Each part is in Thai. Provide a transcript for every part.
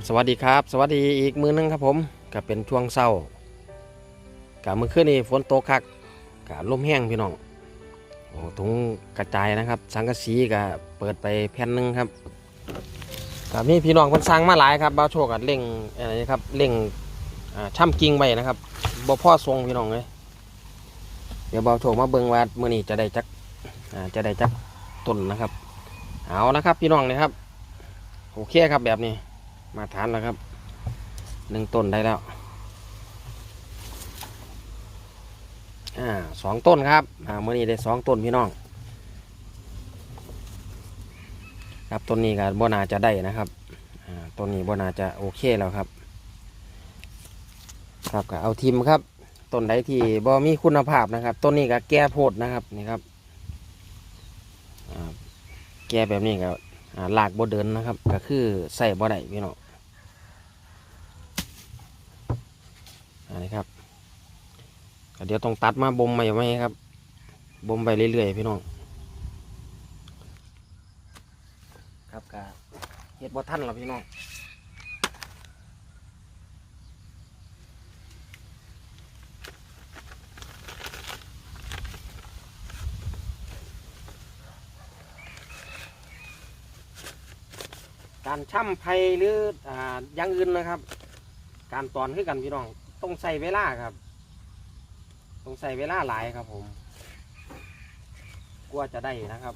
ับสวัสดีครับ สวัสดีอีกมือหนึงครับผมก็เป็นช่วงเศร้ากับมือคืนนี้ฝนตกคักกับลมแห้งพี่น้องโอ้ถุงกระจายนะครับ สังกะสีก็เปิดไปแผ่นหนึงครับกับมีพี่น้องคนสร้างมาหลายครับบ้าโชคกับเล่งอะไรนะครับเล่งช่ำกิ่งไว้นะครับบ่พ่อทรงพี่น้องเลยเดี๋ยวบ้าโชคมาเบิ่งว่ามือนี้จะได้จักจะได้จักต้นนะครับ เอานะครับพี่น้องนะครับโอเคครับแบบนี้ มาทานแล้วครับหนึ่งต้นได้แล้ว อ่าสองต้นครับ อ่าเมื่อนี้ได้สองต้นพี่น้อง ครับต้นนี้ก็บ่นาจะได้นะครับ อ่าต้นนี้บ่นาจะโอเคแล้วครับ ครับก็เอาทิมครับ ต้นใดที่บ่มีคุณภาพนะครับ ต้นนี้ก็แก้โพดนะครับนี่ครับ อ่าแก้แบบนี้ก็ หลากบ่เดินนะครับ ก็คือใส่บ่ได้พี่น้องอันนี้ครับเดี๋ยวต้องตัดมาบ่มใหม่ไหมครับบ่มไปเรื่อยๆพี่น้องครับกาเฮ็ดบ่ทันหรอพี่น้อง การช่ำไผ่หรืออ่าอย่างอื่นนะครับ การตอนคือกันพี่น้องต้องใส่เวลาครับ ต้องใส่เวลาหลายครับ ผมกว่าจะได้นะครับ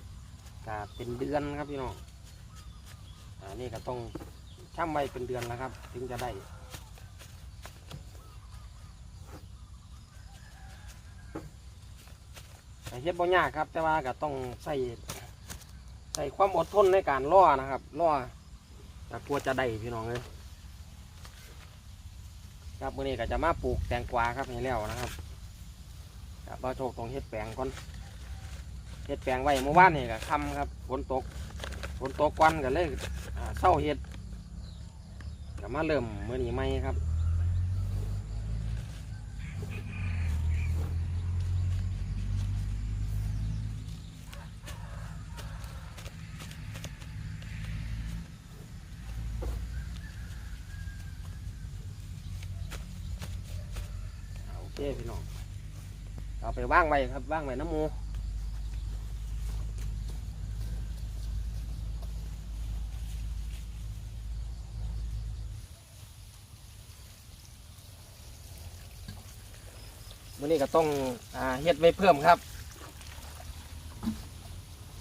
ก็เป็นเดือนครับพี่น้องอันนี้ก็ต้องช่ำไว้เป็นเดือนแล้วครับ ถึงจะได้เฮ็ดบ่ยากครับ แต่ว่าก็ต้องใส่ใส่ความอดทนในการล่อนะครับล่อ แต่กลัวจะได้พี่น้องเลยครับมื่อนี้ก็จะมาปลูกแตงกวาครับให้แล้วนะครับครับมาโชคต้องเฮ็ดแปลงก่อนเฮ็ดแปลงไว้เมื่อวานนี่ก็ค่ำครับฝนตกฝนตกกวันก็เลยเศร้าเฮ็ดก็มาเริ่มมื่อนี้ไหม่ครับ เคพี่น้องเอาไปว่างไว้ครับว่างไว้น้ำมูมื่อนี้ก็ต้องอาเฮ็ดไว้เพิ่มครับ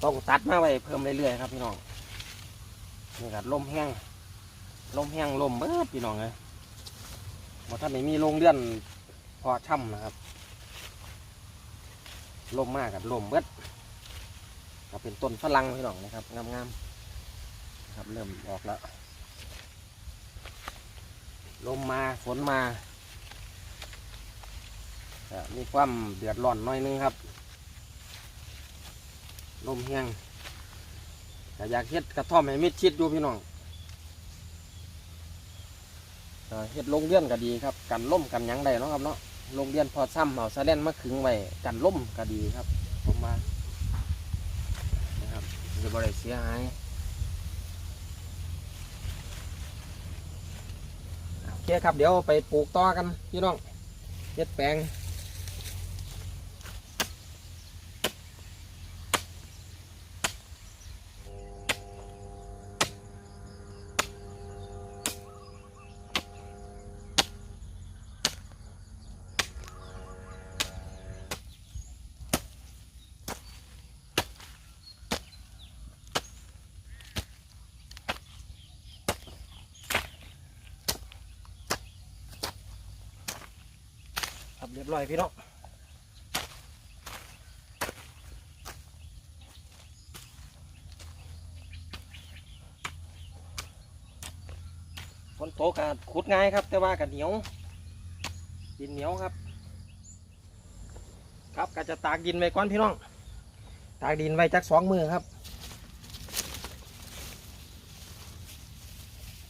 ต้องตัดมาไว้เพิ่มเรื่อยๆครับพี่น้องนี่ก็ลมแห้งลมแห้งลมเบิดพี่น้องเลยบ่ท่านไหนมีโรงเรือน พอช่ำนะครับลมมากกับลมเบิดก็เป็นต้นฝรั่งพี่น้องนะครับงามๆนะครับเริ่มออกแล้วลมมาฝนมามีความเดือดร้อนหน้อยนึงครับลมแห้งแต่อยากเฮ็ดกระท่อมให้มิดชิดอยู่พี่น้องเฮ็ดลงเลื่อนก็ดีครับ กันล่มกันยังได้เนาะครับเนาะ โรงเรียนพอซ้ำเอาซาเล่นมาขึงไว้กันล่มก็ดีครับผมมานะครับจะบริเสียหายโอเคครับเดี๋ยวไปปลูกต่อกันพี่น้องเย็ดแปลง เรียบร้อยพี่น้องฝนตกกขุดง่ายครับ แต่ว่ากันเหนียว ดินเหนียวครับ ครับก็จะตากดินไว้ก่อนพี่น้อง ตากดินไว้จักสองมือครับ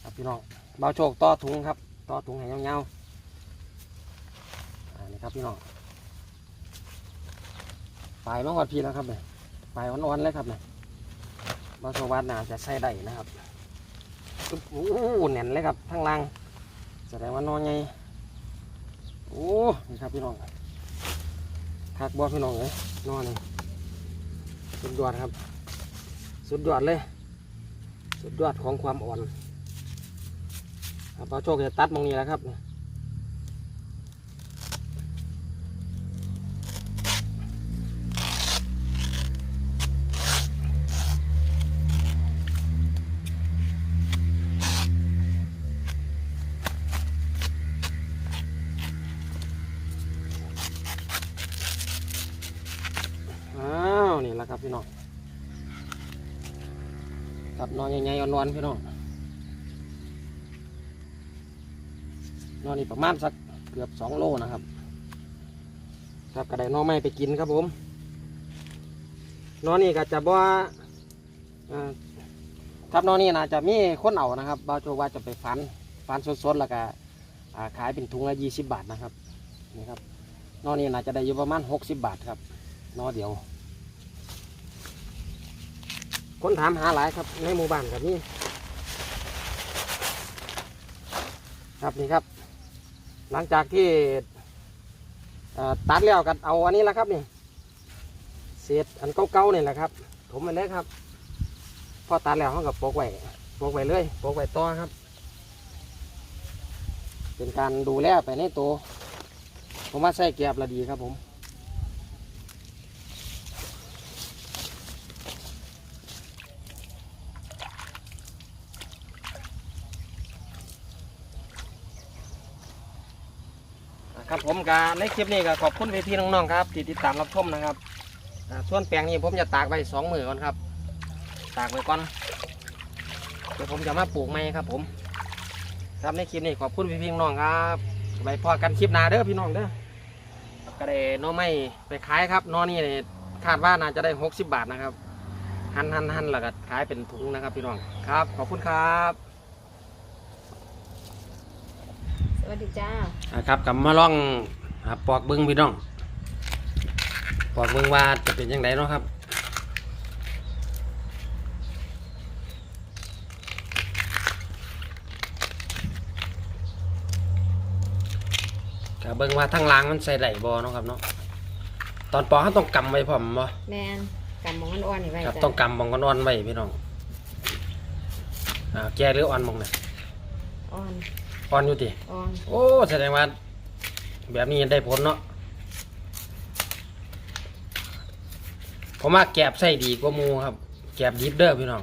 ครับพี่น้องเบาโชคต่อถุงครับ ต่อถุงให้ยาวๆ ครับพี่น้องปลายมังวัดพี่แล้วครับเนี่ยปลายอ่อนๆเลยครับเนี่ยบาสวัสดน่าจะใส่ได้นะครับปึ๊บโอ้แน่นเลยครับทั้งล่างแสดงว่านอนไงโอ้นี่ครับพี่น้องคักบอพี่น้องเลยนอนนี่สุดยอดครับ สุดยอดเลย สุดยอดของความอ่อนครับเอาโชคจะตัดมองนี้แล้วครับ แหละครับพี่น้องกับนอนใหญ่ๆอ่อนๆพี่น้องนอนนี่ประมาณสักเกือบสองโลนะครับ ครับกระไดหนอไม่ไปกินครับผมนอนนี่ก็จะบ่เอ่อครับนอนนี่นะจะมีคนเอานะครับบาโจว่าจะไปฟันฟันสดๆแล้วก็ขายเป็นถุงละยี่สิบบาทนะครับนี่ครับนอนนี่น่าจะได้อยู่ประมาณหกสิบบาทครับนอเดียว คนถามหาหลายครับ ในหมู่บ้านแบบนี้ครับนี่ครับ หลังจากที่ตัดแล้วกันเอาอันนี้แหละครับนี่เศษอันเก่าๆนี่แหละครับ ถมไปเลยครับ พอตัดแล้วเขากับโปกไว้โปกไว้เลยโปกไว้ต่อครับ เป็นการดูแลไปในตัวผมว่าใส่แกบละดีครับผม ผมกในคลิปนี้ก็ขอบคุณพี่ๆน้องๆครับที่ติดตามรับชมนะครับอ่าส่วนแปลงนี้ผมจะตากไว้สองมือก่อนครับ ตากไว้ก่อนเดี๋ยวผมจะมาปลูกใหม่ครับผมครับในคลิปนี้ขอบคุณพี่ๆน้องๆครับไว้พอกันคลิปหน้าเด้อพี่น้องเด้อก็ได้หน้อไม้ไปขายครับหน้อนี่เนี่ยคาดว่าน่าจะได้หกสิบบาทนะครับ หันหันหันแล้วก็ขายเป็นถุงนะครับพี่น้องครับ ขอบคุณครับ สวัสดีจ้านะครับกลับมาลองหาปอกเบิ้งพี่น้อง ปอกเบิ้งว่าจะเป็นยังไงเนาะครับกับเบิ้งว่าทั้งรางมันใส่ไหลบอเนาะครับเนาะตอนปอกเขาต้องกำไว้พร้อมบ่แมนกำมองมันอ้วนนี่ไว้ครับจ้ะต้องกำมองก้อนๆไว้พี่น้องอ่าแก่หรืออ่อนมองน่ะอ้อน อ่อนอยู่ติอ้อนโอ้แสดงว่าแบบนี้ได้ผลเนาะผมว่าแกบใส่ดีกว่าหมูครับ แกบดิบเด้อพี่น้อง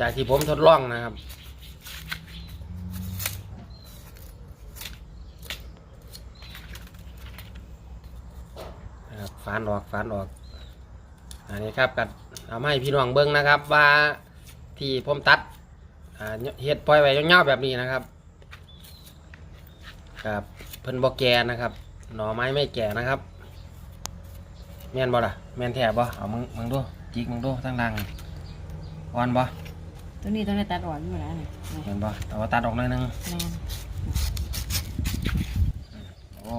จากที่ผมทดลองนะครับนะครับฟานออกฟานออก อันนี้ครับกัดเอามาให้พี่น้องเบิ้งนะครับว่าที่ผมตัดอ่าเห็ดปล่อยไว้ยาวๆแบบนี้นะครับ ครับเพิ่นบ่แก่นะครับ หน่อไม้ไม่แก่นะครับ แม่นบ่ล่ะ แม่นแท้บ่เอามึงมึงดูจิกมึงดูทางล่างนี่อ่อนบ่ตัวนี้ต้องได้ตัดอ่อนอยู่แล้วนี่นี่เห็นบ่แต่ว่าตัดออกหน่อยหนึงแมนโอ้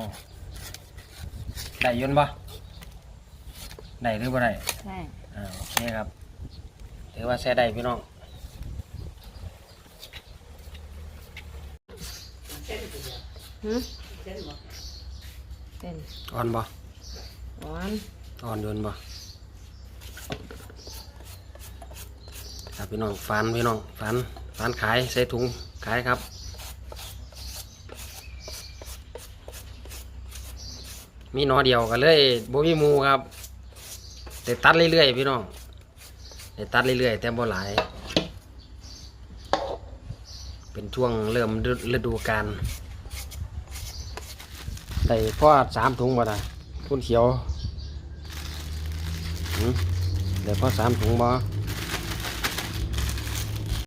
ได้ยนบ่ได้หรือบ่ได้ใช่อ่าโอเคครับถือว่าใช้ได้พี่น้อง หืมเป็นอ่อนบ่อ่อนอ่อนโยนบ่ครับพี่น้องฟันพี่น้องฟันฟันขายใส่ถุงขายครับมีหนอเดียวกันเลยบ่มีหมูครับแต่ตัดเรื่อยๆพี่น้องแต่ตัดเรื่อยๆแต่บ่หลาย เป็นช่วงเริ่มฤฤดูกาล ได้พ่อสามถุงบ่ได้คุณเขียวเดี๋ยวพ่อสามถุงบ่